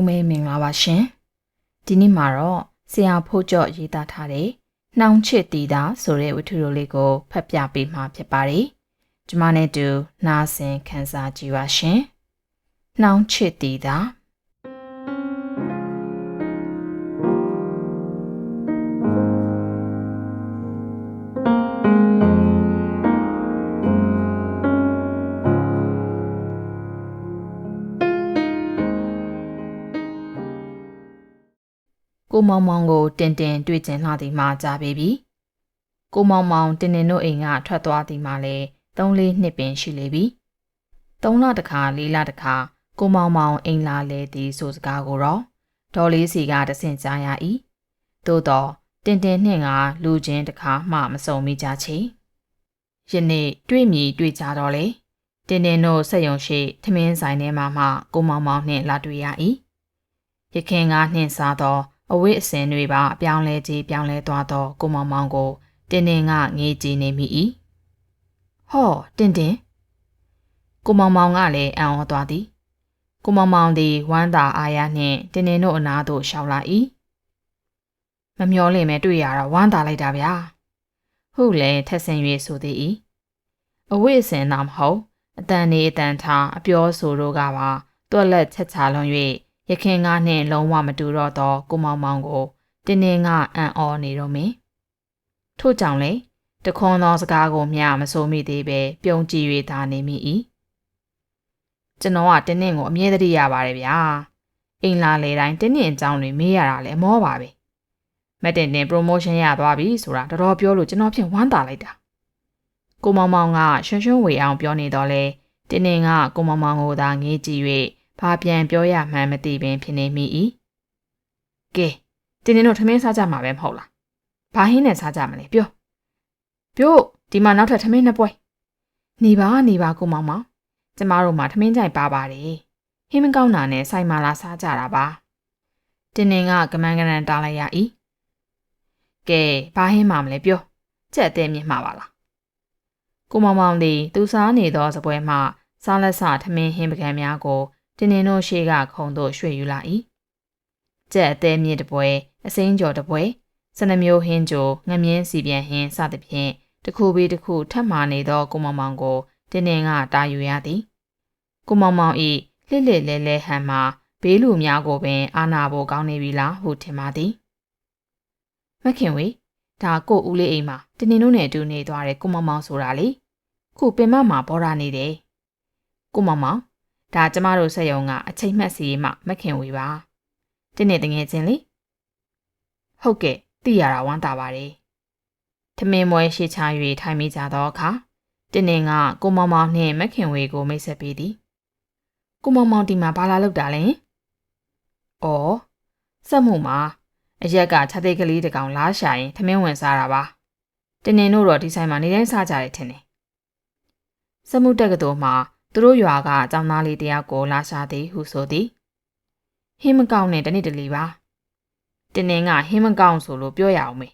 လုံးပဲမင်္ဂလာပါရှင်ဒီနေ့မှာတော့ဆရာဖို့ကျော့ရေးသားထားတဲ့နှောင်ချစ်တီတာဆိုတဲ့ဝတ္ထုတိုလေးကိုဖတ်ပြပေးမှာဖြစ်ပါတယ်ကျမနဲ့တူနားဆင်ခန်းစားကြည့်ပါရှင်နှောင်ချစ်တီတာ ကိုမောင်မောင်ကိုတင်တင်တွေ့ကျင်လာသည်မှကြာပေပြီကိုမောင်မောင်တင်တင်တို့အိမ်ကထွက်သွားသည်မှလည်း၃လေးနှစ်ပင်ရှိလေပြီ၃လတခါ၄လတခါကိုမောင်မောင်အိမ်လာလေသည်ဆိုစကားကိုတော့ဒေါ်လေးစီကတဆင့်ကြားရ၏သို့တော့တင်တင်နှင့်ကလူချင်းတခါမှမစုံမိကြချေယနေ့တွေ့မြည်တွေ့ကြတော့လေတင်တင်တို့ဆက်ယုံရှိထမင်းဆိုင်ထဲမှာမှကိုမောင်မောင်နှင့်လာတွေ့ရ၏ရခင်ကနှင့်စားသော အဝိအစင်တွေပါအပြောင်းလဲကြီးပြောင်းလဲသွားသောကိုမောင်မောင်ကိုတင်းတင်းကငေးကြည့်နေမိ၏ဟောတင်းတင်းကိုမောင်မောင်ကလည်းအံ့ဩသွားသည်ကိုမောင်မောင်သည်ဝမ်းသာအားရနှင့်တင်းတင်းတို့အနားသို့ရှောင်လာ၏မမျောလင့်မဲတွေ့ရတာဝမ်းသာလိုက်တာဗျာဟုတ်လေထက်ဆင်၍ဆိုသည်၏အဝိအစင်သာမဟုတ်အတန်နေအတန်ထားအပြောဆိုတို့ကပါတွက်လက်ချက်ချလွန်၍ ရခင်ကားနှင့်လုံးဝမတူတော့သောကိုမောင်မောင်ကိုတင်းတင်းကအံ့ဩနေတော့မင်းထို့ကြောင့်လေတခွန်သောစကားကိုမျှမဆိုမိသေးပဲပြုံးကြည့်၍သာနေမိ၏ကျွန်တော်ကတင်းတင်းကိုအမြဲတည်းရပါတယ်ဗျာအိမ်လာလေတိုင်းတင်းတင်းအကြောင်းတွေမေးရတာလည်းအမောပါပဲမက်တင်တင် promotion ရသွားပြီဆိုတာတော်တော်ပြောလို့ကျွန်တော်ဖြင့်ဝမ်းသာလိုက်တာကိုမောင်မောင်ကရွှွှွှွဝေအောင်ပြောနေတော့လေတင်းတင်းကကိုမောင်မောင်ကိုသာငေးကြည့်၍ ဘာပြန်ပြောရမှန်းမသိပင်ဖြစ်နေမိ၏ကဲတင်းတင်းတို့ထမင်းစားကြမှာပဲမဟုတ်လားဘာဟင်းနဲ့စားကြမလဲပြောပြောဒီမှာနောက်ထပ်ထမင်းနှစ်ပွဲနေပါနေပါကိုမောင်မောင်ကျမတို့မှာထမင်းကြိုင်ပါပါတယ်ဟင်းမကောင်းတာနဲ့ဆိုင်မာလာစားကြတာပါတင်းတင်းကကမန်းကရန်တားလိုက်ရ၏ကဲဘာဟင်းမှမလဲပြောကြက်အသေးမြင့်မှာပါလားကိုမောင်မောင်သည်သူစားနေသောစပွဲမှစားလက်စထမင်းဟင်းပကံများကို တင်းတင်းတို့ရှေ့ကခုံတို့ရွှေ့ယူလာ၏ကြက်အသေးမြင့်တပွဲအစိမ်းကြော်တပွဲစနမျိုးဟင်းကြိုငမြင်းစီပြန်ဟင်းစသဖြင့်တစ်ခုပြီးတစ်ခုထပ်မာနေသောကိုမောင်မောင်ကိုတင်းတင်းကတာယူရသည်ကိုမောင်မောင်ဤလှစ်လှစ်လဲလဲဟန်မှာဘေးလူများကိုပင်အာနာဖို့ကောင်းနေပြီလားဟုထင်ပါသည်မခင်ဝေဒါကိုဦးလေးအိမ်မှာတင်းတင်းတို့နဲ့အတူနေသွားတဲ့ကိုမောင်မောင်ဆိုတာလေခုပင်မမှာပေါ်လာနေတယ်ကိုမောင်မောင် ဒါကျမတို့ဆက်ယုံကအချိန်မှတ်စီမှမခင်ဝေပါတင်းနေတငယ်ချင်းလေဟုတ်ကဲ့သိရတာဝမ်းသာပါတယ်ထမင်းမွဲရှေ့ချ၍ထိုင်မိကြသောအခါတင်းနေကကိုမောင်မောင်နှင့်မခင်ဝေကိုမိတ်ဆက်ပေးသည်ကိုမောင်မောင်ဒီမှာဘာလာလောက်တာလဲဩစက်မှုမှာအရက်ကခြားသိကလေးတကောင်လားရှာရင်ထမင်းဝင်စားတာပါတင်းနေတို့တော့ဒီဆိုင်မှာနေတိုင်းစားကြတယ်ထင်တယ်စက်မှုတက်ကတော်မှာ သူတို့ရွာကအကြောင်းသားလေးတယောက်ကိုလာရှာသည်ဟုဆိုသည်ဟင်းမကောင်းနဲ့တနေ့တလီပါတင်းတင်းကဟင်းမကောင်းဆိုလို့ပြောရအောင်မေ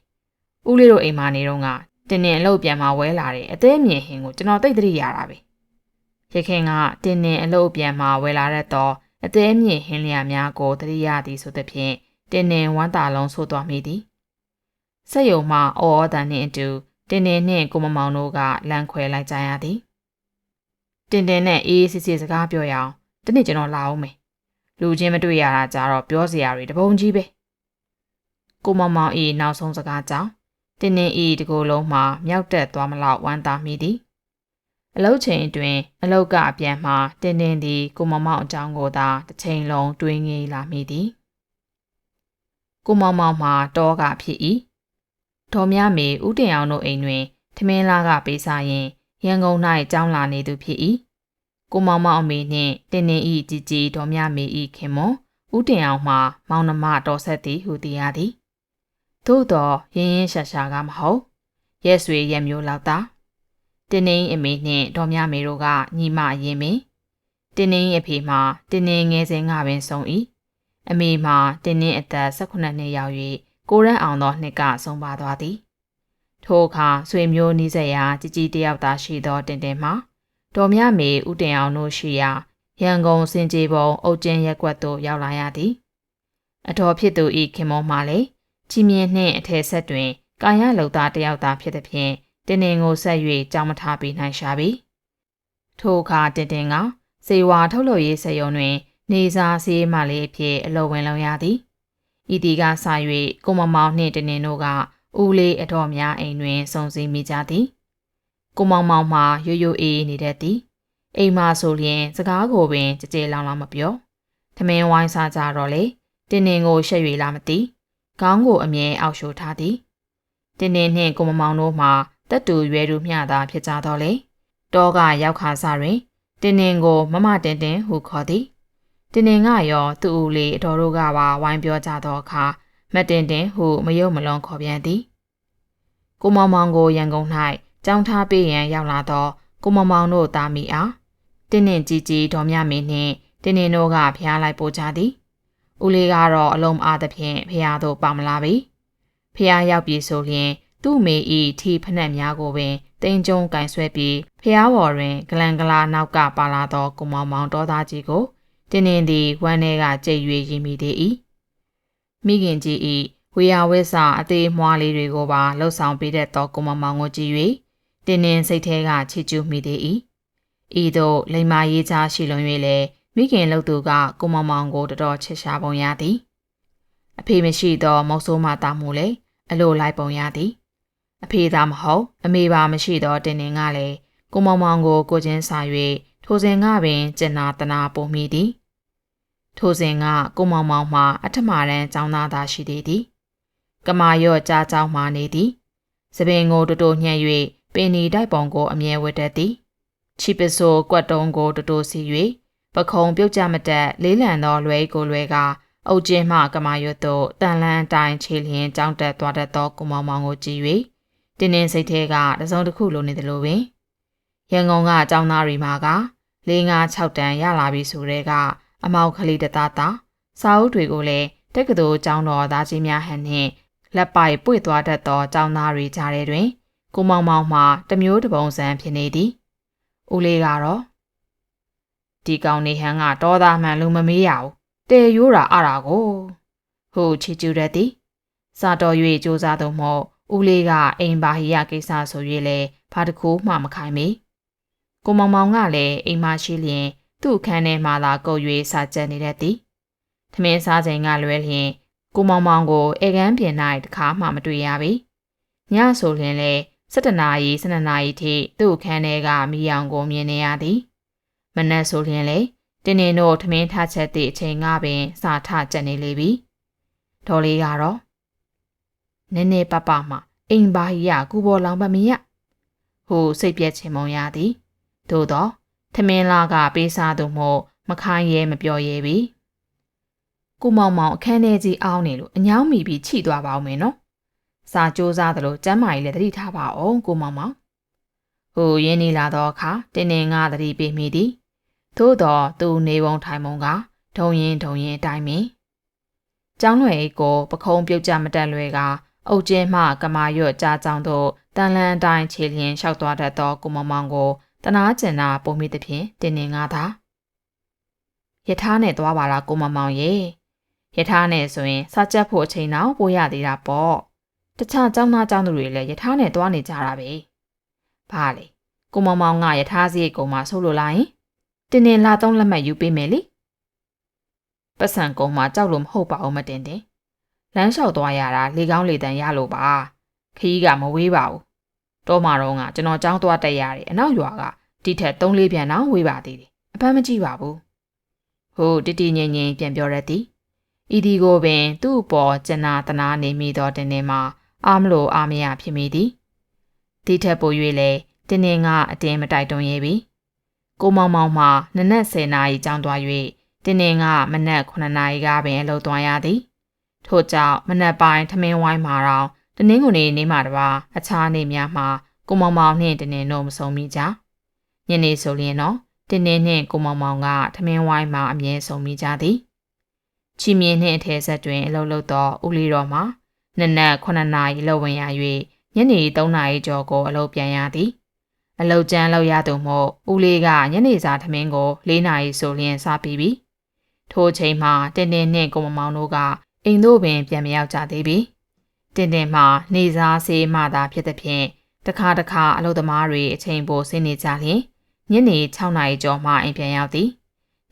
ဦးလေးတို့အိမ်မှာနေတော့ကတင်းတင်းအလုပ်ပြန်มาဝဲလာတယ်အသေးမြင်ဟင်းကိုကျွန်တော်သိသိရတာပဲရခင်ကတင်းတင်းအလုပ်ပြန်มาဝဲလာတဲ့တော့အသေးမြင်ဟင်းလျာများကိုသတိရသည်ဆိုသဖြင့်တင်းတင်းဝမ်းတာလုံးဆိုးသွားမိသည်ဆက်ယုံမှအော်အတန်နှင့်အတူတင်းတင်းနှင့်ကိုမမောင်တို့ကလမ်းခွဲလိုက်ကြရသည် တင်တင်နဲ့အေးအေးဆေးဆေးစကားပြောရအောင်ဒီနေ့ကျွန်တော်လာအောင်မယ်လူချင်းမတွေ့ရတာကြတော့ပြောစရာတွေတပုံကြီးပဲကိုမောင်မောင်အေးနောက်ဆုံးစကားကြောင့်တင်းတင်းအေးတကိုယ်လုံးမှာမြောက်တက်သွားမလောက်ဝမ်းသာမိသည်အလုတ်ချိန်အတွင်းအလုတ်ကအပြန်မှာတင်းတင်းသည်ကိုမောင်မောင်အကြောင်းကိုသာတစ်ချိန်လုံးတွေးငေးလာမိသည်ကိုမောင်မောင်မှာတောကဖြစ်၏ဒေါ်မြမေဦးတင်အောင်တို့အိမ်တွင်ထမင်းလားကပေးစားရင် ရန်ကုန်၌ကြောင်းလာနေသူဖြစ်၏ကိုမောင်မောင်အမေနှင့်တင်းတင်းဤကြည်ကြည်တော်မြမေဤခင်မွန်ဦးတင်အောင်မှမောင်နှမတော်ဆက်သည်ဟုသိရသည်သို့တော့ရင်းရင်းရှာရှာကမဟုတ်ရဲဆွေရဲမျိုးလောက်သာတင်းတင်းအမေနှင့်တော်မြမေတို့ကညီမရင်ပင်တင်းတင်းအဖေမှတင်းတင်းငယ်စဉ်ကပင်ဆုံး၏အမေမှတင်းတင်းအသက်18နှစ်ရောက်၍ကိုရန်အောင်သောနှစ်ကဆုံးပါသွားသည် ထိုအခါဆွေမျိုးနီးစပ်ရာជីជីတယောက်သာရှိသောတင်တင်မှာဒေါ်မြမေဦးတင်အောင်တို့ရှိရာရန်ကုန်စင်ကြေပုံအုတ်ကျင်းရက်ကွက်သို့ရောက်လာရသည်အတော်ဖြစ်သူဤခင်မောမှလည်းချီမြင့်နှင့်အထည်ဆက်တွင်ကာယလုံသားတယောက်သာဖြစ်သည်ဖြင့်တင်းတင်ကိုဆက်၍ကြောင်းမထားပေးနိုင်ရှာပြီထိုအခါတင်းတင်ကစေဝါထုတ်လုပ်ရေးစက်ရုံတွင် နေစာစီးမှလေးအဖြစ်အလုပ်ဝင်လုပ်ရသည်ဤတီကဆာ၍ကိုမမောင်နှင့်တင်းတင်တို့က ဦးလေးအတော်များအိမ်တွင်စုံစည်းမိကြသည်ကိုမောင်မောင်မှရိုးရိုးအေးနေတတ်သည်အိမ်မှာဆိုလျင်စကားကိုပင်ကြကြဲလောင်လောင်မပြောသမင်းဝိုင်းစားကြတော့လေတင်းတင်းကိုရှက်၍လာမသိခေါင်းကိုအမြဲအောက်ရှို့ထားသည်တင်းတင်းနှင့်ကိုမမောင်တို့မှတက်တူရွယ်သူမျှသာဖြစ်ကြတော့လေတောကရောက်ခါစားတွင်တင်းတင်းကိုမမတင်းတင်းဟုခေါ်သည်တင်းတင်းကရောသူ့ဦးလေးအတော်တို့ကပါဝိုင်းပြောကြသောအခါ မတင်တင်ဟုမယုံမလွန်ခေါ်ပြန်သည်ကိုမောင်မောင်ကိုရန်ကုန်၌ကြောင်းထားပေးရန်ရောက်လာသောကိုမောင်မောင်တို့သားမိအားတင်းနှင့်ជីជីဒေါ်မြမင်းနှင့်တင်းနှင်းတို့ကဖျားလိုက်ပို့ကြသည်ဦးလေးကတော့အလုံးအားသဖြင့်ဖျားတို့ပါမလာပြီဖျားရောက်ပြီဆိုလျင်သူ့မေဤထီဖနှက်များကိုပင်တင်းကျုံကင်ဆွဲပြီးဖျားပေါ်တွင်ဂလန်ဂလာနောက်ကပါလာသောကိုမောင်မောင်တော်သားကြီးကိုတင်းနှင်းသည်ဝမ်းထဲကကြိတ်၍ရင်မိသေး၏ မိခင်ကြီးဤဝေယဝဲစာအသေးမွားလေးတွေကိုပါလှုပ်ဆောင်ပေးတဲ့တော့ကိုမောင်မောင်ကိုကြည့်၍တင်းနှင်းစိတ်ထဲကချီကျူးမိသေး၏ဤသို့လိမ္မာရေးချရှိလွန်၍လည်းမိခင်လှုပ်သူကကိုမောင်မောင်ကိုတော်တော်ချစ်ရှာပုံရသည်အဖေမရှိသောမောက်ဆိုးမသားမှုလည်းအလိုလိုက်ပုံရသည်အဖေသာမဟုတ်အမေပါမရှိသောတင်းတင်းကလည်းကိုမောင်မောင်ကိုကိုချင်းစာ၍ထိုစဉ်ကပင်ကျင်နာတနာပုံမိသည် ထိုစဉ်ကကိုမောင်မောင်မှအထမရန်ចောင်းသားသာရှိသေးသည်ကမာရော့ကြားចောင်းမှနေသည်စပင်ကိုတူတူညှက်၍ပင်နီတိုက်ပုံကိုအမြဲဝတ်တတ်သည်ချီပစိုးကွက်တုံးကိုတူတူစီ၍ပခုံပြုတ်ကြမတက်လေးလံသောလွဲကိုလွဲကအုတ်ကျင်းမှကမာရွတ်သို့တန်လန်းတိုင်းခြေလျင်ကြောင်းတက်သွားတတ်သောကိုမောင်မောင်ကိုကြည့်၍တင်းတင်းစိတ်ထဲကတစုံတစ်ခုလိုနေတယ်လို့ပင်ရန်ကုန်ကအကြောင်းသားတွေမှာက၄၅6တန်ရလာပြီဆိုတဲ့က အမောက်ကလေးတသားသားစာအုပ်တွေကိုလည်းတက္ကသိုလ်ကျောင်းတော်သားကြီးများဟန်နှင့်လက်ပိုက်ပွေသွားတတ်သောကျောင်းသားတွေကြားထဲတွင် ကိုမောင်မောင်မှတမျိုးတပုံစံဖြစ်နေသည်ဦးလေးကတော့ဒီကောင်နေဟန်ကတော်သားမှန်လူမမေးရဘူးတဲရိုးတာအတာကိုဟုတ်ချီကျူရသည်စာတော်၍စူးစားတော့မို့ဦးလေးကအိမ်ဘာဟိယကိစ္စဆို၍လဲဘာတခုမှမခိုင်မီကိုမောင်မောင်ကလည်းအိမ်မရှိလျင် သူ့အခန်းထဲမှာသာကုတ်၍စာကြက်နေတတ်သည်ထမင်းစားချိန်ကလွဲလျင်ကိုမောင်မောင်ကိုအေကန်းပြင်၌တခါမှမတွေ့ရပြီညဆိုလျင်လဲ7နာရီ12နာရီထိသူ့အခန်းထဲကမိအောင်ကိုမြင်နေရသည်မနက်ဆိုလျင်လေတင်းတင်းတို့ထမင်းထချက်သည့်အချိန်ကပင်စာထကြက်နေလေပြီဒေါ်လေးကတော့နည်းနည်းပပမှအိမ်ဘာကြီးကကူပေါ်လောင်ပါမရဟိုစိတ်ပြက်ချင်မုံရသည်သို့တော့ ထမင်းလာကပေးစားသူမို့မခိုင်းရဲမပြောရဲပြီကိုမောင်မောင်အခန်းထဲကြီးအောင်းနေလို့အညောင်းမိပြီးချိသွားပါဦးမယ်နော်စာကြိုးစားသလိုကျမ်းမာကြီးလည်းတတိထားပါအောင်ကိုမောင်မောင်ဟိုရင်းနေလာတော့အခါတင်းတင်းကတတိပေးမိသည်သို့တော့သူနေပုံထိုင်ပုံကဒုံရင်ဒုံရင်အတိုင်းပင်ကျောင်းလွယ်ကိုပခုံးပြုတ်ကြမတက်လွယ်ကအုတ်ကျင်းမှကမာရွတ်ကြားကြောင်သို့တန်လန်းတိုင်းခြေလျင်လျှောက်သွားတတ်သောကိုမမောင်ကို တနာကျင်နာပုံမိသဖြင့်တင်းနေငါသာယထာနဲ့သွားပါလားကိုမမောင်ရေယထာနဲ့ဆိုရင်စာချက်ဖို့အချိန်တော့ပိုးရသေးတာပေါ့တခြားကျောင်းသားကျောင်းသူတွေလည်းယထာနဲ့သွားနေကြတာပဲဘာလဲကိုမမောင်ကယထာစရိတ်ကုန်မှဆိုလိုလိုက်ရင်တင်တင်လာသုံးလက်မှတ်ယူပေးမယ်လေပတ်စံကုန်းမှာကြောက်လို့မဟုတ်ပါဘူးမတင်တင်လမ်းလျှောက်သွားရတာလေကောင်းလေတန်ရလို့ပါခီးကမဝေးပါဘူး တော့မှတော့ကကျွန်တော်ចောင်းသွားတက်ရတယ်အနောက်ရွာကတိထက်၃လေးပြန်တော့ဝေးပါသေးတယ်အပန်းမကြည့်ပါဘူးဟိုတတိငင်ငင်ပြန်ပြောရသည်ဤဒီကိုပင် သူ့ပေါ်ကျနာတနာနေမိသောတင်တင်မှာအာမလို့အာမရဖြစ်မိသည်ဒီထက်ပို၍လေတင်းတင်းကအတင်းမတိုက်တွန်းရဲပြီကိုမောင်မောင်မှနနက်10နာရီကြောင်းသွား၍တင်းတင်းကမနက်9နာရီကပင်အလုပ်သွားရသည်ထို့ကြောင့်မနက်ပိုင်းထမင်းဝိုင်းမှာတော့ တနင်္ဂနွေနေ့မှတပါအခြားနေ့များမှာကိုမောင်မောင်နှင့်တင်းတင်းတို့မဆုံးမိကြညနေဆိုရင်တော့တင်းတင်းနှင့်ကိုမောင်မောင်ကထမင်းဝိုင်းမှာအမြဲဆုံးမိကြသည်ချီမြင့်နှင့်အထည်ဆက်တွင်အလုပ်လုပ်သောဦးလေးတော်မှာနနက်9နာရီလောက်ဝင်ရ၍ညနေ3နာရီကျော်ကိုအလုပ်ပြန်ရသည်အလုတ်ကျန်းလောက်ရသူမို့ဦးလေးကညနေစာထမင်းကို၄နာရီဆိုလျင်စားပြီးပြီထိုအချိန်မှာတင်တင်နှင့်ကိုမမောင်တို့ကအိမ်တို့ပင်ပြန်မရောက်ကြသေးပြီ တင်တင်မှာနေစားဆေးမှသာဖြစ်သဖြင့်တခါတခါအလုတ်သမားတွေအချိန်ပိုဆင်းနေကြလျင်ညနေ6နာရီကျော်မှအိမ်ပြန်ရောက်သည်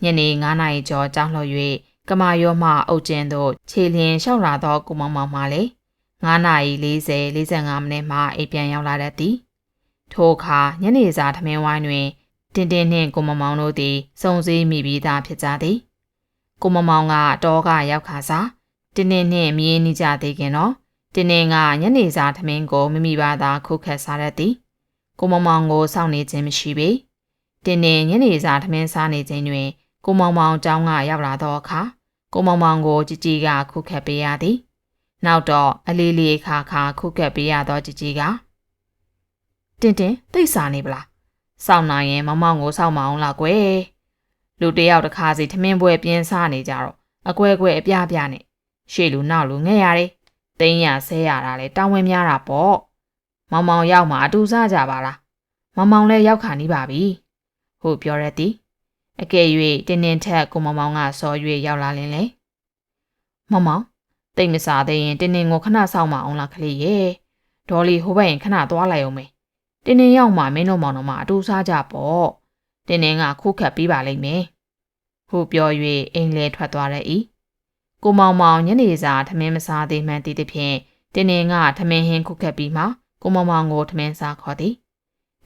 ညနေ9နာရီကျော်ကြောင်းလှော်၍ကမာရောမှအုတ်ကျင်းတို့ခြေလျင်လျှောက်လာသောကိုမောင်မောင်မှလည်း9နာရီ40 45မိနစ်မှအိမ်ပြန်ရောက်လာတတ်သည်ထိုအခါညနေစာထမင်းဝိုင်းတွင်တင်တင်နှင့်ကိုမမောင်တို့သည်စုံစည်းမိပြီးသားဖြစ်ကြသည်ကိုမမောင်ကတောကရောက်ခါစားတင်းတင်းနှင့်မြင်းနေကြသေးခင်တော့ တင်းတင်းကညနေစာထမင်းကိုမိမိဘာသာခုတ်ခတ်စားရသည်ကိုမမောင်ကိုစောင့်နေခြင်းမရှိပေတင်းတင်းညနေစာထမင်းစားနေခြင်းတွင်ကိုမောင်မောင်ကျောင်းကရောက်လာသောအခါကိုမောင်မောင်ကိုជីជីကခုတ်ခတ်ပေးရသည်နောက်တော့အလေးလေးခါခါခုတ်ခတ်ပေးရသောជីជីကတင်းတင်းတိတ်စာနေပလားစောင့်နိုင်ရင်မောင်မောင်ကိုစောင့်မအောင်လားကွယ်လူတယောက်တစ်ခါစီထမင်းပွဲပြင်းစားနေကြတော့အကွဲကွဲအပြပြနဲ့ရှေ့လူနောက်လူငဲ့ရတယ်။ တင်းရဆဲရတာလဲတောင်းဝင်များတာပေါ့။မောင်မောင်ရောက်မှအတူစားကြပါလား။မောင်မောင်လည်းရောက်ခါနေပါပြီ။ဟုတ်ပြောရသည်။အကယ်၍တင်းတင်းထက်ကိုမောင်မောင်ကစော်၍ရောက်လာလင်းလေ။မောင်မောင်တိတ်မစားသေးရင်တင်းတင်းကိုခဏစောင့်မအောင်လားခလေးရဲ့။ဒေါ်လီဟိုဘက်ရင်ခဏသွားလိုက်အောင်မေ။တင်းတင်းရောက်မှမင်းတို့မောင်တို့မှအတူစားကြပေါ့။တင်းတင်းကခုတ်ခတ်ပြီးပါလိမ့်မယ်။ဟုတ်ပြော၍အိမ်လဲထွက်သွားတဲ့ဤ။ ကိုမောင်မောင်ညနေစာထမင်းမစားသေးမှန်းသိသဖြင့်တင်းနှင်းကထမင်းဟင်းခုတ်ခတ်ပြီးမှကိုမောင်မောင်ကိုထမင်းစားခေါ်သည်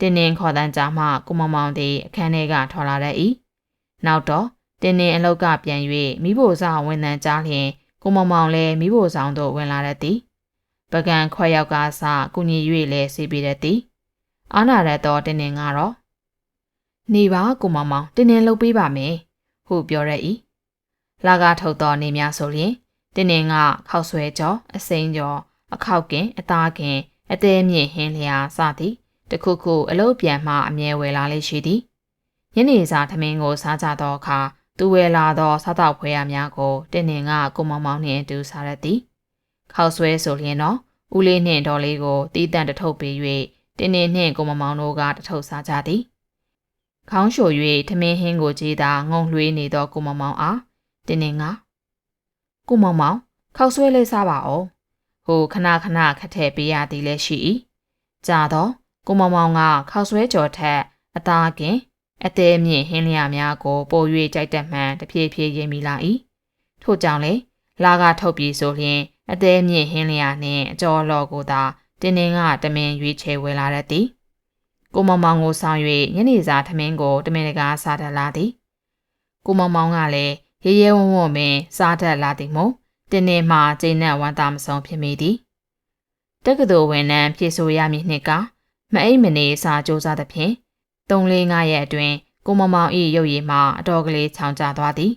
တင်းနှင်းခေါ်တန်းကြမှကိုမောင်မောင်သည်အခန်းထဲကထွက်လာတတ်၏နောက်တော့တင်းနှင်းအလောက်ကပြန်၍မိဖို့စားဝန်တန်းကြားလျင်ကိုမောင်မောင်လည်းမိဖို့ဆောင်သို့ဝင်လာတတ်သည်ပကံခွက်ရောက်ကစကုညီ၍လည်းဆေးပေးတတ်သည်အာနာရတော့တင်းနှင်းကတော့နေပါကိုမောင်မောင်တင်းနှင်းလှုပ်ပေးပါမယ်ဟုပြောရ၏ လာကထုတ်တော်နေများဆိုရင်တင်းတင်းကခောက်ဆွဲကြောအစိမ်းကြောအခောက်ကင်အသားကင်အသေးမြင့်ဟင်းလျာစသည်တခုခုအလုတ်ပြန်မှအမြဲဝယ်လာလေးရှိသည်ညနေစာထမင်းကိုစားကြသောအခါသူဝယ်လာသောစားတော့ဖွဲရများကိုတင်းတင်းကကိုမောင်မောင်နှင့်တူစားရသည်ခောက်ဆွဲဆိုလျင်တော့ဦးလေးနှင့်ဒေါ်လေးကိုတီးတန့်တထုပ်ပေး၍တင်းတင်းနှင့်ကိုမောင်မောင်တို့ကတထုပ်စားကြသည်ခေါင်းလျှို၍ထမင်းဟင်းကိုကြေးသာငုံလွှေးနေသောကိုမောင်မောင်အား တင်းနေငါကိုမောင်မောင်ခောက်ဆွဲလေးစားပါအောင်ဟိုခဏခဏခက်ထဲပေးရသည်လည်းရှိ၏ကြာတော့ကိုမောင်မောင်ကခောက်ဆွဲကြော်ထက်အသားကင်အသေးမြင့်ဟင်းလျာများကိုပို၍ကြိုက်တတ်မှန်တဖြည်းဖြည်းရင်မိလာ၏ထို့ကြောင့်လေလာကထုတ်ပြီးဆိုလျင်အသေးမြင့်ဟင်းလျာနှင့်အကျော်လော်ကိုသာတင်းတင်းကတမင်ရွေးချယ်ဝယ်လာတတ်သည်ကိုမောင်မောင်ကိုဆောင်၍ညနေစာထမင်းကိုတမင်တကာစားတတ်လာသည်ကိုမောင်မောင်ကလည်း ရဲရဲဝံ့ဝံ့ပင်စားတတ်လာသည်မို့တင်းနေမှကျိန်းနဲ့ဝမ်းသာမဆုံးဖြစ်မိသည်တက္ကသိုလ်ဝန်ထမ်းဖြစ်ဆိုရမည်နှစ်ကမအိမ်မနေစာစူးစမ်းသဖြင့်၃၄၅ရက်အတွင်းကိုမမောင်၏ရုပ်ရည်မှအတော်ကလေးချောင်ကျသွားသည်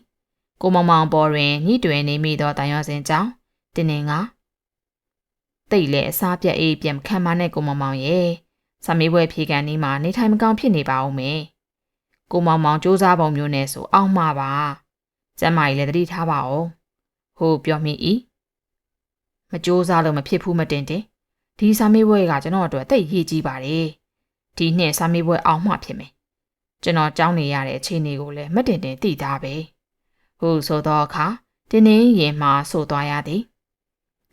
ကိုမမောင်ပေါ်တွင်ညှိတွင်နေမိသောတန်ရွှစဉ်ကြောင့်တင်းနေကတိတ်လေအစားပြက်အေးပြန်ခံမနဲ့ကိုမမောင်ရဲ့ဆမေးပွဲဖြေကန်นี้မှာနေထိုင်မကောင်းဖြစ်နေပါဦးမယ်ကိုမောင်မောင်စူးစမ်းပုံမျိုးနဲ့ဆိုအောင်မှာပါ ကျမ်းမာကြီးလည်းတတိထားပါအောင်ဟိုပြောမိ၏မကြိုးစားလို့မဖြစ်ဘူးမတင်တင်ဒီစာမေးပွဲကကျွန်တော်အတွက်တိတ်ရေးကြီးပါတယ်ဒီနှစ်စာမေးပွဲအောင်မှဖြစ်မယ်ကျွန်တော်ကြောင်းနေရတဲ့အခြေအနေကိုလည်းမတင်တင်သိသားပဲဟိုဆိုတော့အခါတင်းတင်းရင်မှဆိုသွားရသည်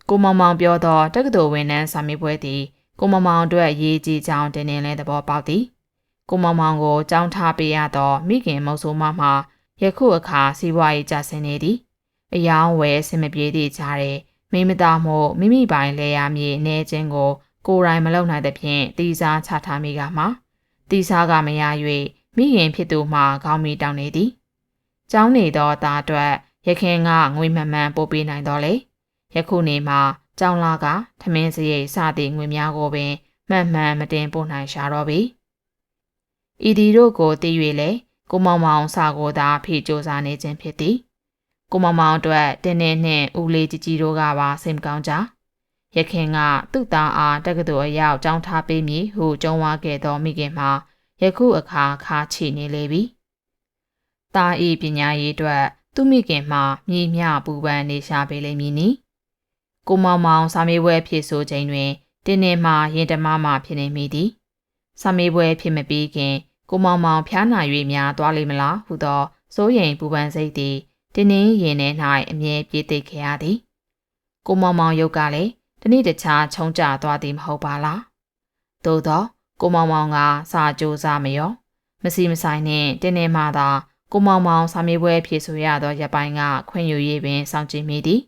ကိုမောင်မောင်ပြောသောတက္ကသိုလ်ဝန်ထမ်းစာမေးပွဲသည်ကိုမောင်မောင်အတွက်ရေးကြီးကြောင်းတင်းတင်းလည်းသဘောပေါက်သည်ကိုမောင်မောင်ကိုကြောင်းထားပေးရသောမိခင်မုတ်ဆိုးမမှ ယခုအခါစီးပွားရေးကျဆင်းနေသည်အယောင်းဝယ်ဆင်မပြေသည့်ကြားတဲ့မိမသားမို့မိမိပိုင်လဲရမည်နေခြင်းကို ကိုယ်တိုင်မလုပ်နိုင်သဖြင့်တီစားချထားမိကမှတီစားကမရ၍မိခင်ဖြစ်သူမှခေါင်းမီတောင်းနေသည်ကျောင်းနေသောသားအတွက်ရခင်ကငွေမှန်မှန်ပို့ပေးနိုင်တော့လေယခုနေမှာကျောင်းလာကထမင်းစရိတ်စသည့်ငွေများကိုပင်မှန်မှန်မတင်ပို့နိုင်ရှာတော့ပြီဤဒီတို့ကိုသိ၍လေ ကိုမောင်မောင်စာကိုသာဖိစ조사နေခြင်းဖြစ်သည်ကိုမောင်မောင်အတွက်တင်းတင်းနှင့်ဦးလေးကြီးကြီးတို့ကပါစိတ်မကောင်းကြရခင်ကသူ့သားအားတက္ကသိုလ်အရောက်ကြောင်းထားပေးမည်ဟုကြုံဝါခဲ့သောမိခင်မှာယခုအခါခါချီနေလေပြီ။သားဤပညာရေးအတွက်သူမိခင်မှာမြည်မြပူပန်နေရှာပေးလိမ့်မည်နီ။ကိုမောင်မောင်စာမေးပွဲဖြေဆိုချိန်တွင် တင်းတင်းမှရင်တမမှဖြစ်နေမိသည်စာမေးပွဲဖြစ်မပြီးခင် ကိုမောင်မောင်ဖျားနာ၍များသွားလိမ့်မလားဟုသောစိုးရိမ်ပူပန်စိတ်သည်တင်းနှင်းရင်ထဲ၌အမြဲပြေးသိပ်ခဲ့ရသည်ကိုမောင်မောင်ရုပ်ကလည်းတနေ့တခြားချုံကျသွားသည်မဟုတ်ပါလားသို့သောကိုမောင်မောင်ကစာကြိုးစားမရောမစီမဆိုင်နှင့်တင်းနေမှသာကိုမောင်မောင်စာမေးပွဲဖြေဆိုရသောရပိုင်းကခွင့်ယူရေးပင်စောင့်ကြည့်မိသည်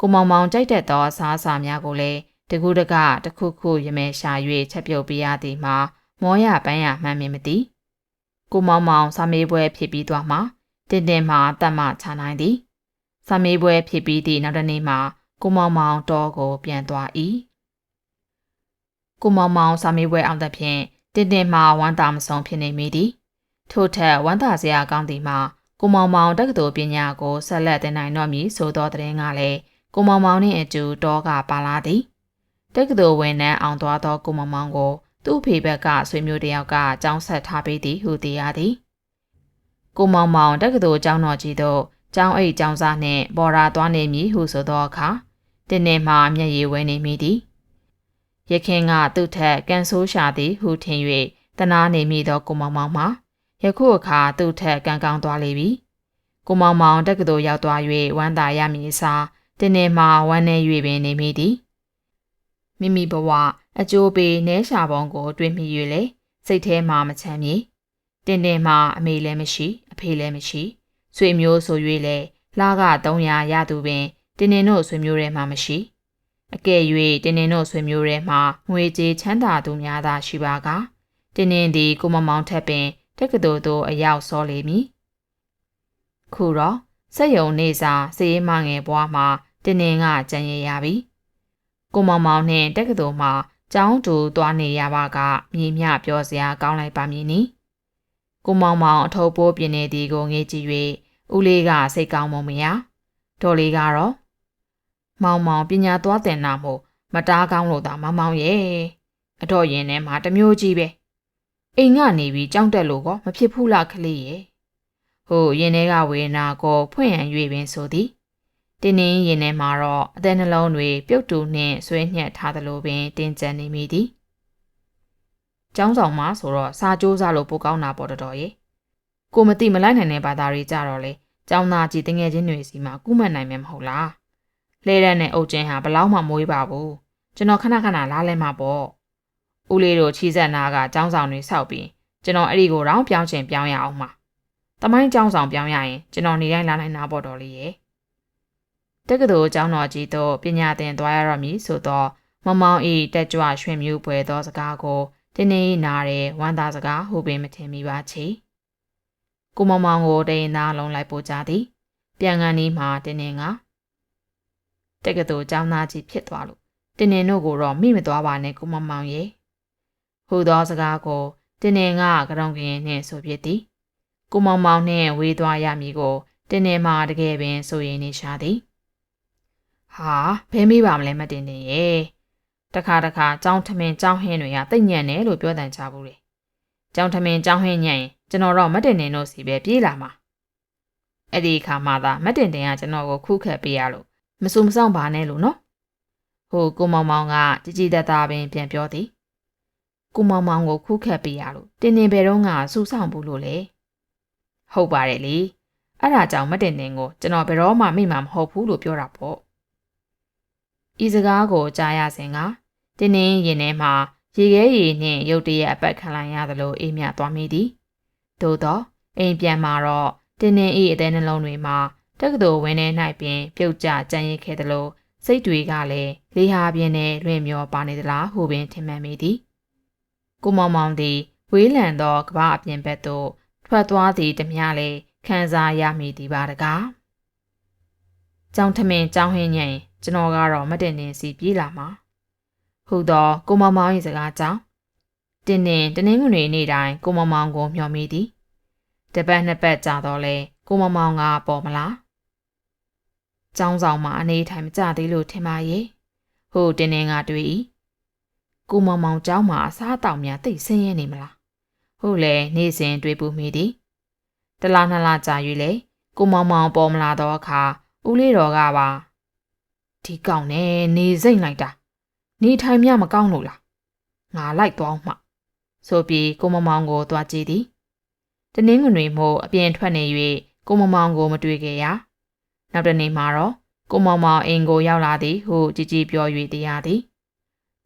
ကိုမောင်မောင်ကြိုက်တတ်သောအစားအစာများကိုလည်းတကူတကတခုခုရမဲရှာ၍ချက်ပြုတ်ပေးရသည်မှာ မောရပန်းရမှန်းမင်မသိကိုမောင်မောင်စာမေးပွဲဖြစ်ပြီးသွားမှာတင်တင်မှတတ်မှချနိုင်သည်စာမေးပွဲဖြစ်ပြီးသည့်နောက်တစ်နေ့မှာကိုမောင်မောင်တောကိုပြန်သွား၏ကိုမောင်မောင်စာမေးပွဲအောင်သဖြင့်တင်တင်မှဝမ်းသာမဆုံးဖြစ်နေမိသည်ထို့ထက်ဝမ်းသာစရာကောင်းသည်မှာကိုမောင်မောင်တက္ကသိုလ်ပညာကိုဆက်လက်သင်နိုင်တော့မည်ဆိုသောသတင်းကလည်းကိုမောင်မောင်နှင့်အတူတောကပါလာသည်တက္ကသိုလ်ဝန်ထမ်းအောင်သွားသောကိုမောင်မောင်ကို သူ့ဖေဘက်ကဆွေမျိုးတယောက်ကကြောင်းဆက်ထားပေးသည်ဟုသိရသည်ကိုမောင်မောင်တက္ကသိုလ်ကျောင်းတော်ကြီးသို့ကျောင်းအိတ်ကျောင်းစားနှင့်ပေါ်ရာသွားနေမည်ဟုဆိုသောအခါတင်းနေမှမျက်ရည်ဝဲနေမိသည်ရခင်ကသူ့ထက်ကန်ဆိုးရှာသည်ဟုထင်၍တနာနေမိသောကိုမောင်မောင်မှာယခုအခါသူ့ထက်ကန်းကောင်းသွားလေပြီကိုမောင်မောင်တက္ကသိုလ်ရောက်သွား၍ဝမ်းသာရမည်အစားတင်းနေမှဝမ်းနေ၍ပင်နေမိသည်မိမိဘဝ အကျိုးပေးနဲရှာပုံကိုတွေးမိ၍လေစိတ်ထဲမှာမချမ်းမြေတင်းတင်းမှအမေလည်းမရှိအဖေလည်းမရှိဆွေမျိုးဆို၍လေလာက300ရသူပင်တင်းတင်းတို့ဆွေမျိုးထဲမှာမရှိအကယ်၍တင်းတင်းတို့ဆွေမျိုးထဲမှာငွေကြေးချမ်းသာသူများသာရှိပါကတင်းတင်းသည်ကိုမမောင်ထက်ပင်တက္ကသိုလ်သို့အရောက်စောလေမည်ခုတော့စက်ယုံနေစာစေးမငယ်ဘွားမှာတင်းတင်းကကြံရရပြီကိုမောင်မောင်နှင့်တက္ကသိုလ်မှာ ကျောင်းတူသွားနေရပါကမြေမြပြောစရာကောင်းလိုက်ပါမည်နီကိုမောင်မောင်အထုပ်ပိုးပြင်းနေသည်ကိုငေးကြည့်၍ဦးလေးကစိတ်ကောင်းမမရဒေါ်လေးကတော့မောင်မောင်ပညာသွားတင်တာမို့မတားကောင်းလို့သာမောင်မောင်ရဲ့အတော့ရင်ထဲမှာတမျိုးကြီးပဲအိမ်ကနေပြီးကြောင်းတက်လို့ကောမဖြစ်ဘူးလားခလေးရဲ့ဟိုရင်ထဲကဝေနာကိုဖွင့်ရန်၍ပင်ဆိုသည် တင်းတင်းရင်ထဲမှာတော့အသက်နှလုံးတွေပြုတ်တူနှင့်ဆွဲညှက်ထားသလိုပင်တင်းကျပ်နေမိသည်။ကျောင်းဆောင်မှာဆိုတော့စာကြိုးစားလို့ပိုကောင်းတာပေါ့တော်တော်ရေ။ကိုမတိမလိုက်နိုင်တဲ့ဘာသာတွေကြတော့လေကျောင်းသားကြီးတငယ်ချင်းတွေစီမှာကုမှတ်နိုင်မယ်မဟုတ်လား။လဲတဲ့နဲ့အုတ်ကျင်းဟာဘလောက်မှမွေးပါဘူး။ကျွန်တော်ခဏခဏလားလဲမှာပေါ့။ဦးလေးတို့ချီဆက်နာကကျောင်းဆောင်တွေဆောက်ပြီးကျွန်တော်အဲ့ဒီကိုတော့ပြောင်းချင်ပြောင်းရအောင်မှာ။တမိုင်းကျောင်းဆောင်ပြောင်းရရင်ကျွန်တော်နေတိုင်းလာနိုင်တာပေါ့တော်လေးရဲ့။ တက္ကသိုလ်ကျောင်းတော်ကြီးသို့ပညာသင်သွားရတော့မည်ဆိုတော့မမောင်ဤတက်ကြွရွှင်မြူးပွဲသောစကားကိုတင်းနေနာတဲ့ဝမ်းသာစကားဟုပင်မထင်မိပါချေကိုမောင်မောင်ကိုတရင်သားလုံးလိုက်ပို့ကြသည်ပြန်ကန်ဒီမှာတင်းနေကတက္ကသိုလ်ကျောင်းသားကြီးဖြစ်သွားလို့တင်းနေတို့ကိုတော့မိမသွားပါနဲ့ကိုမောင်မောင်ရေဟူသောစကားကိုတင်းနေကကရုံကရင်နှင့်ဆိုပြသည်ကိုမောင်မောင်နှင့်ဝေးသွားရမည်ကိုတင်းနေမှတကယ်ပင်ဆိုရင်နေရှာသည် ဟာဘဲမေးပါမလဲမတင်တင်ရဲ့တခါတခါကြောင်းထမင်းကြောင်းဟင်းတွေကတိတ်ညံ့တယ်လို့ပြောတန်ချဘူးလေကြောင်းထမင်းကြောင်းဟင်းညံ့ရင်ကျွန်တော်တော့မတင်တင်တို့စီပဲပြေးလာမှာအဲ့ဒီအခါမှသာမတင်တင်ကကျွန်တော်ကိုခုခတ်ပေးရလို့မဆူမဆောင်ပါနဲ့လို့နော်ဟိုကိုမောင်မောင်ကကြည်ကြည်တသားပင်ပြန်ပြောသည်ကိုမောင်မောင်ကိုခုခတ်ပေးရလို့တင်တင်ဘယ်တော့မှစူဆောင်ဘူးလို့လေဟုတ်ပါတယ်လေအဲ့ဒါကြောင့်မတင်တင်ကိုကျွန်တော်ဘယ်တော့မှမိမှာမဟုတ်ဘူးလို့ပြောတာပေါ့ ဤစကားကိုကြားရစဉ်ကတင်းတင်းရင်ထဲမှာရေခဲရည်နှင့်ရုတ်တရက်အပတ်ခံလိုက်ရသလိုအေးမြသွားမိသည်သို့သောအိမ်ပြန်มาတော့တင်းတင်းဤအသေးနှလုံးတွေမှာတက္ကသိုလ်ဝင်းထဲ၌ပင်ပြုတ်ကျကြမ်းရစ်ခဲ့သလိုစိတ်တွေကလည်းလေးဟာပြင်းနဲ့လွင့်မျောပါနေသလားဟုပင်ထင်မှန်မိသည်ကိုမောင်မောင်သည်ဝေးလံသောကဘာအပြင်ဘက်သို့ထွက်သွားသည်တမျှလည်းခံစားရမိသည်ပါတကားကြောင်ထမင်းကြောင်ဟင်းညံ့ ကျွန်တော်ကတော့မတင်တင်စီပြေးလာမှာဟုသောကိုမောင်မောင်၏စကားကြောင့်တင်းတင်းတနင်္ဂနွေနေ့တိုင်းကိုမောင်မောင်ကိုမျှော်မိသည်တပတ်နှစ်ပတ်ကြာတော့လဲကိုမောင်မောင်ကပေါ်မလားကျောင်းဆောင်မှာအနေထိုင်မကြသေးလို့ထင်ပါရဲ့ဟိုတင်းတင်းကတွေး၏ကိုမောင်မောင်ကျောင်းမှာအစားအသောက်များသိဆင်းရဲနေမလားဟုတ်လေနေ့စဉ်တွေးပူမိသည်တလားနှစ်လားကြာ၍လေကိုမောင်မောင်ပေါ်မလာတော့အခါဦးလေးတော်ကပါ ဒီကောင်နဲ့နေစိတ်လိုက်တာနေထိုင်မြမကောင်းလို့လားငါလိုက်သွားမှဆိုပြီးကိုမမောင်ကိုသွားကြည့်သည်တနင်္ဂနွေမို့အပြင်ထွက်နေ၍ကိုမမောင်ကိုမတွေ့ခဲ့ရနောက်တနေ့မှာတော့ကိုမောင်မောင်အိမ်ကိုရောက်လာသည်ဟုကြည်ကြည်ပြော၍တရားသည်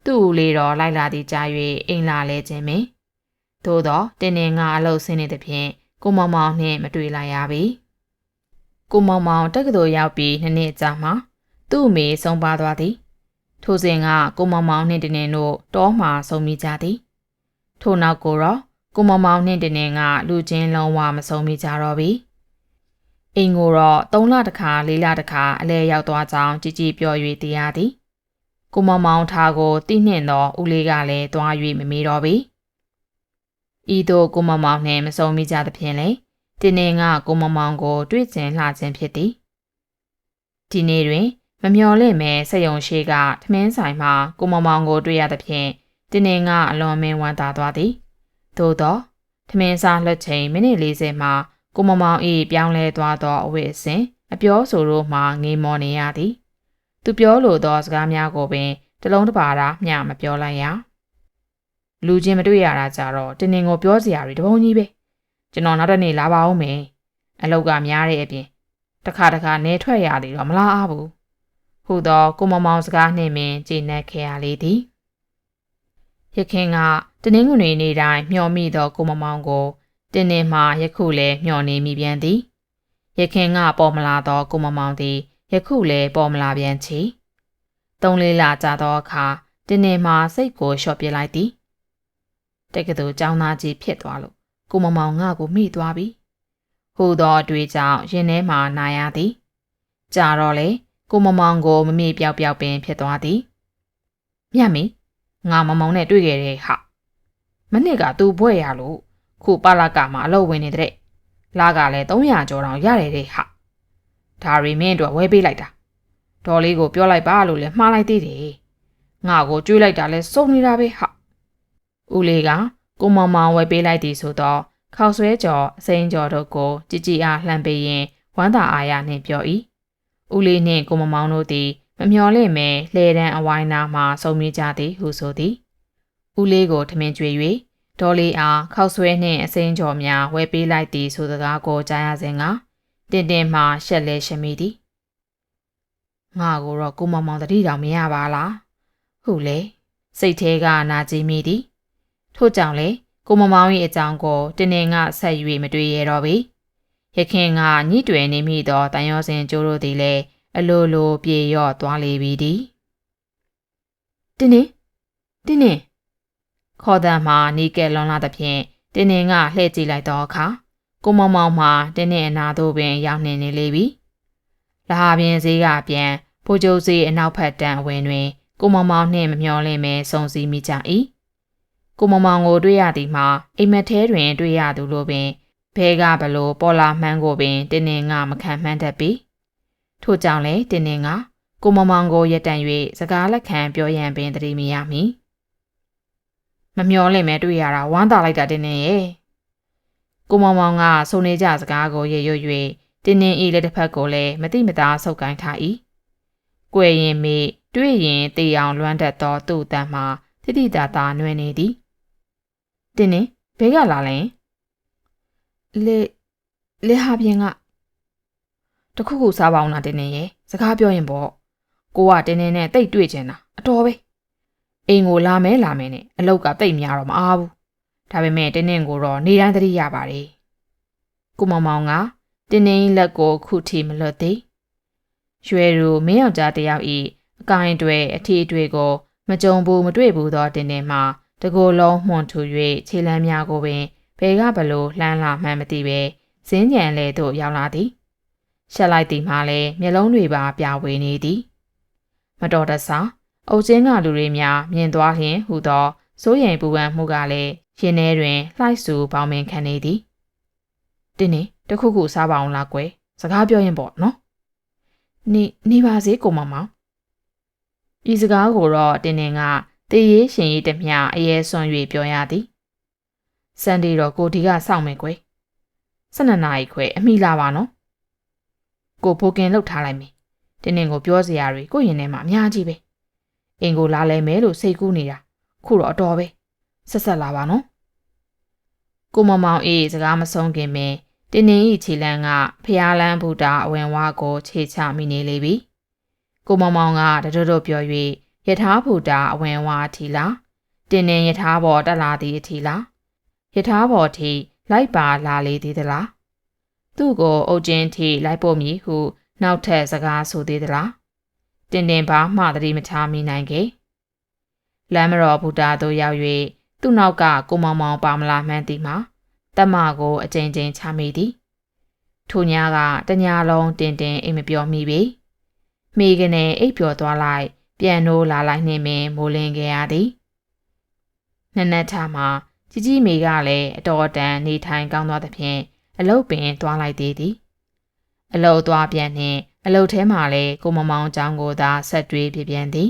သူ့ဦးလေးတော့လိုက်လာသည်ကြား၍အိမ်လာလဲခြင်းပင်သို့တော့တင်းနေငါအလုပ်ဆင်းနေသဖြင့်ကိုမောင်မောင်နှင့်မတွေ့လိုက်ရပြီကိုမောင်မောင်တက္ကသိုလ်ရောက်ပြီးနှစ်နှစ်ကြာမှ သူ့အမေဆုံးပါသွားသည် ထိုစဉ်ကကိုမောင်မောင်နှင့်တင်းနေတို့တောမှဆုံးမိကြသည် ထို့နောက်ကိုတော့ကိုမောင်မောင်နှင့်တင်းနေကလူချင်းလုံးဝမဆုံးမိကြတော့ပြီအိမ်ကိုတော့၃လတခါ၄လတခါအလဲရောက်သွားကြောင်းကြည်ကြည်ပြော၍တရားသည်ကိုမောင်မောင်ထားကိုတိနှင့်သောဦးလေးကလည်းတွား၍မမေးတော့ပြီဤသို့ကိုမောင်မောင်နှင့်မဆုံးမိကြသဖြင့်လေတင်းနေကကိုမောင်မောင်ကို တွေ့ကျင်လှခြင်းဖြစ်သည်ဒီနေ့တွင် မမျော်လင့်မဲစက်ယုံရှိကထမင်းဆိုင်မှာကိုမောင်မောင်ကိုတွေ့ရသဖြင့်တင်းနေကအလွန်မင်းဝမ်းသာသွားသည်သို့သောထမင်းစားလွှတ်ချိန်မိနစ်40မှာကိုမောင်မောင်၏ပြောင်းလဲသွားသောအဝိအစဉ်အပြောဆိုတို့မှငေးမောနေရသည်သူပြောလိုသောစကားများကိုပင်တလုံးတစ်ပါးသာမျှမပြောလိုက်ရလူချင်းမတွေ့ရတာကြတော့တင်းနေကိုပြောစရာတွေတပုံကြီးပဲကျွန်တော်နောက်တစ်နေ့လာပါဦးမယ်အလောက်ကများတဲ့အပြင်တခါတခါနေထွက်ရသည်တော့မလားအားဘူး ဟုသောကိုမမောင်စကားနှင့်ပင်ကြည်နက်ခဲ့ရလေသည်ရခင်ကတနင်္ဂနွေနေ့တိုင်းမျှော်မိသောကိုမမောင်ကိုတင်းနေမှယခုလည်းမျှော်နေမိပြန်သည်ရခင်ကပေါ်မလာသောကိုမမောင်သည်ယခုလည်းပေါ်မလာပြန်ချီသုံးလေးလကြာသောအခါတင်းနေမှစိတ်ကိုလျှော့ပြလိုက်သည်တက္ကသိုလ်ကျောင်းသားကြီးဖြစ်သွားလို့ကိုမမောင်ငါ့ကိုမိသွားပြီဟူသောအတွေ့ကြောင့်ရင်ထဲမှာနာရသည် ကြာတော့လေ ကိုမမောင်ကိုမမေ့ပြောက်ပြောက်ပင်ဖြစ်သွားသည်မြတ်မီငါမမောင်နဲ့တွေ့ခဲ့တဲ့ဟာမနစ်ကသူ့ဘွဲ့ရလို့ခုပါလာကမှာအလုပ်ဝင်နေတဲ့လာကလည်း300ကျော်တောင်ရတယ်တဲ့ဟာဒါရီမင်းတို့ဝဲပေးလိုက်တာဒေါ်လေးကိုပြောလိုက်ပါလို့လည်းမှားလိုက်သေးတယ်ငါကိုကြွေးလိုက်တာလဲစုံနေတာပဲဟာဦးလေးကကိုမောင်မောင်ဝဲပေးလိုက်သည်ဆိုတော့ခောက်ဆွဲကျော်အစိမ်းကျော်တို့ကိုကြည်ကြည်အားလှမ်းပေးရင်ဝမ်းသာအားရနှင့်ပြော၏ ဦးလေးနှင့်ကိုမောင်မောင်တို့သည်မမျော်လင့်မဲလှဲတန်းအဝိုင်းနာမှဆုံမိကြသည်ဟုဆိုသည်ဦးလေးကိုထမင်းကျွေ၍ဒေါ်လေးအားခောက်ဆွဲနှင့်အစိမ်းကျော်များဝဲပေးလိုက်သည်ဆိုစကားကိုကြားရစဉ်ကတင်တင်မှရှက်လဲရှမိသည်ငါကိုတော့ကိုမောင်မောင်တတိတောင်မရပါလားဟုလေစိတ်သေးကနာကြည့်မိသည်ထို့ကြောင့်လေကိုမမောင်၏အကြောင်းကိုတင်းနေငါဆက်၍မတွေ့ရတော့ပေ ရခင်ကညှိတွယ်နေမိသောတန်ရောစင်ကျိုးတို့သည်လည်းအလိုလိုပြေရော့သွားလေပြီသည်တင်းနေတင်းနေခေါ်တမ်းမှာနီးကဲလွန်လာသဖြင့်တင်းနေကလှည့်ကြည့်လိုက်သောအခါကိုမောင်မောင်မှာတင်းနေအနာသို့ပင်ရောက်နေနေလေပြီလဟာပြင်ဈေးကပြန်ဖိုးကျိုးဈေးအနောက်ဖက်တန်းအဝင်တွင်ကိုမောင်မောင်နှင့်မမျော်လင့်မဲစုံစည်းမိကြ၏ကိုမမောင်ကိုတွေ့ရသည်မှာအိမ်မက်ထဲတွင်တွေ့ရသူလိုပင် ဘဲကဘလို့ပေါ်လာမှန်းကိုပင်တင်းနေငါမခံမှန်းတတ်ပြီထို့ကြောင့်လေတင်းနေငါကိုမမောင်ကိုရက်တန်၍စကားလက်ခံပြောရန်ပင်တတိမရမီမမျောလင့်မဲတွေ့ရတာဝမ်းသာလိုက်တာတင်းနေရဲ့ကိုမမောင်ကစုံနေကြစကားကိုရေရွ၍တင်းနေဤလက်တစ်ဖက်ကိုလည်းမတိမသားဆုပ်ကိုင်းထား၏ကွယ်ရင်မေတွေ့ရင်တေအောင်လွမ်းတတ်သောသူ့တန်မှာတိတိတာတာနှွယ်နေသည်တင်းနေဘဲကလာလဲ လေလေဟာပြင်ကတခုခုစားပါအောင်လားတင်းနေရဲ့စကားပြောရင်ပေါ့ကိုကတင်းနေနဲ့တိတ်တွေ့ချင်တာအတော်ပဲအိမ်ကိုလာမဲလာမဲနဲ့အလောက်ကတိတ်များတော့မအားဘူးဒါပေမဲ့တင်းနေကိုတော့နေတိုင်းသတိရပါတယ်ကိုမောင်မောင်ကတင်းနေလက်ကိုခုထိမလွတ်သေးရွှဲရူမင်းယောက်ျားတယောက်ဤအကိုင်းတွေအထီးတွေကိုမကြုံဘူးမတွေ့ဘူးသောတင်းနေမှာတကိုယ်လုံးမှွန်ထူ၍ခြေလမ်းများကိုပင် ဘဲကဘလို့လှမ်းလာမှန်းမသိပဲဇင်းကြံလေသို့ရောက်လာသည်ရှက်လိုက်သည်မှလည်းမျက်လုံးတွေပါပြဝေနေသည်မတော်တဆအုတ်ချင်းကလူတွေများမြင်သွားလျင်ဟူသောစိုးရိမ်ပူပန်မှုကလည်းရင်ထဲတွင်လှိုက်ဆူပေါင်းပင်ခံနေသည်တင်းနေတခုခုစားပါအောင်လားကွယ်စကားပြောရင်ပေါ့နော်နေနေပါစေကိုမမောင်ဤစကားကိုတော့တင်းနေကတည်ရေးရှင်ရေးတမျှအရဲဆွန်၍ပြောရသည် စန်ဒီတော့ကိုဒီကစောင့်မယ်ကွယ်၁၂နာရီခွဲအမိလာပါနော်ကိုဖိုကင်လောက်ထားလိုက်မယ်တင်းတင်းကိုပြောစရာတွေကိုရင်ထဲမှာအများကြီးပဲအင်ကိုလာလဲမယ်လို့စိတ်ကူးနေတာခုတော့အတော်ပဲဆက်ဆက်လာပါနော်ကိုမောင်မောင်အေးစကားမဆုံးခင်ပင်တင်းတင်းဤခြေလန်းကဖျားလန်းဘူတာအဝင်ဝါကိုခြေချမိနေလေပြီကိုမောင်မောင်ကတတို့တို့ပြော၍ယထာဘူတာအဝင်ဝါထီလာတင်းတင်းယထာဘော်တက်လာသည်အထီလာ ယထာဘော်ထီလိုက်ပါလာလေသည်သလားသူ့ကိုအုတ်ကျင်းထီလိုက်ပို့မည်ဟု နောက်ထပ်စကားဆိုသေးသလားတင်းတင်းပါမှတတိမထားမိနိုင်ကေလမ်းမတော်ဘူတာတို့ရောက်၍သူ့နောက်ကကိုမောင်မောင်ပါမလာမှန်းသိမှာတမကိုအကြိမ်ကြိမ်ချမိသည်ထိုညကတညာလုံးတင်တင်အိမ်မပြောမိပေမိကနေအိပ်ပျော်သွားလိုက် ပြန်နိုးလာလိုက်နှင့်ပင်မိုးလင်းခဲ့ရသည်နနက်ထမှာ ကြီးကြီးမေကလည်းအတော်တန်နေထိုင်ကောင်းသွားသဖြင့်အလုတ်ပင်သွားလိုက်သေးသည်အလုတ်သွားပြန်နှင့်အလုတ်ထဲမှာလည်းကိုမမောင်ကျောင်းကိုသာဆက်တွေးပြပြန်သည်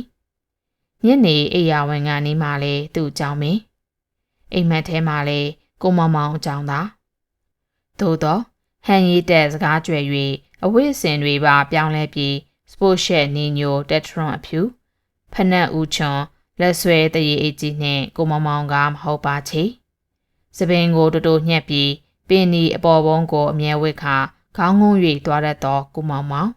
ညနေအိယာဝင်ကနေမှလည်းသူ့ကျောင်းမင်းအိမ်မက်ထဲမှာလည်းကိုမောင်မောင်အကြောင်းသာသို့တော့ဟန်ရီတက်စကားကြွယ်၍အဝိအစင်တွေပါပြောင်းလဲပြီးစပို့ရှက်နီညိုတက်ထရွန်အဖြူဖနက်ဦးချွန် လက်ဆွဲတရေအကြီးနှင့်ကိုမောင်မောင်ကမဟုတ်ပါချေစပင်ကိုတူတူညှက်ပြီးပင်ဒီအပေါ်ဘုံကိုအမြဲဝစ်ခါခေါင်းငုံ၍သွားတတ်သောကိုမောင်မောင်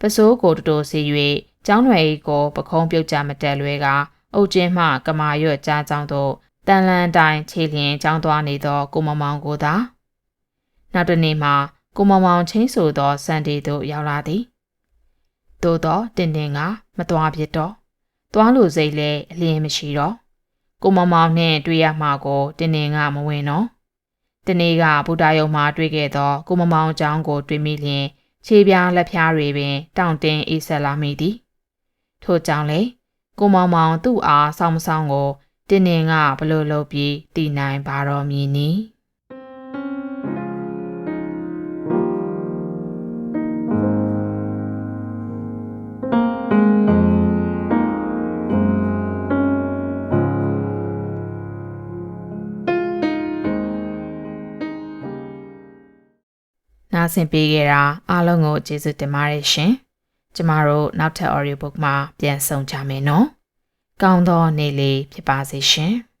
ပစိုးကိုတူတူစီ၍ကျောင်းရွယ်ကိုပခုံးပြုတ်ကြမတက်လွဲကအုတ်ကျင်းမှကမာရွတ်ကြားကြောင်းတို့တန်လန်တိုင်းခြေလျင်ကျောင်းသွားနေသောကိုမမောင်ကိုသာနောက်တနေ့မှာကိုမမောင်ချင်းဆိုသောစံဒီသို့ရောက်လာသည်သို့သောတင်တင်ကမသွားဖြစ်တော့ သွားလို့စိတ်လည်းအလင်းမရှိတော့ကိုမမောင်နှင့်တွေ့ရမှာကိုတင်တင်ကမဝင်တော့တနေ့ကဗုဒ္ဓယုံမှာတွေ့ခဲ့သောကိုမမောင်အကြောင်းကိုတွေ့မိလျင်ခြေပြားလက်ဖြားတွေပင်တောင့်တင်းအေးဆက်လာမိသည်ထို့ကြောင့်လေကိုမောင်မောင်သူ့အားဆောင်းမဆောင်းကိုတင်းတင်းကဘလို့လုပ်ပြီးတည်နိုင်ပါတော့မည်နီ နားဆင်ပေးခဲ့တာအားလုံးကိုကျေးဇူးတင်ပါတယ်ရှင်။ကျမတို့နောက်ထပ် audio book မှာပြန်ဆောင်ကြမယ်နော်။ကောင်းသောနေ့လေးဖြစ်ပါစေရှင်။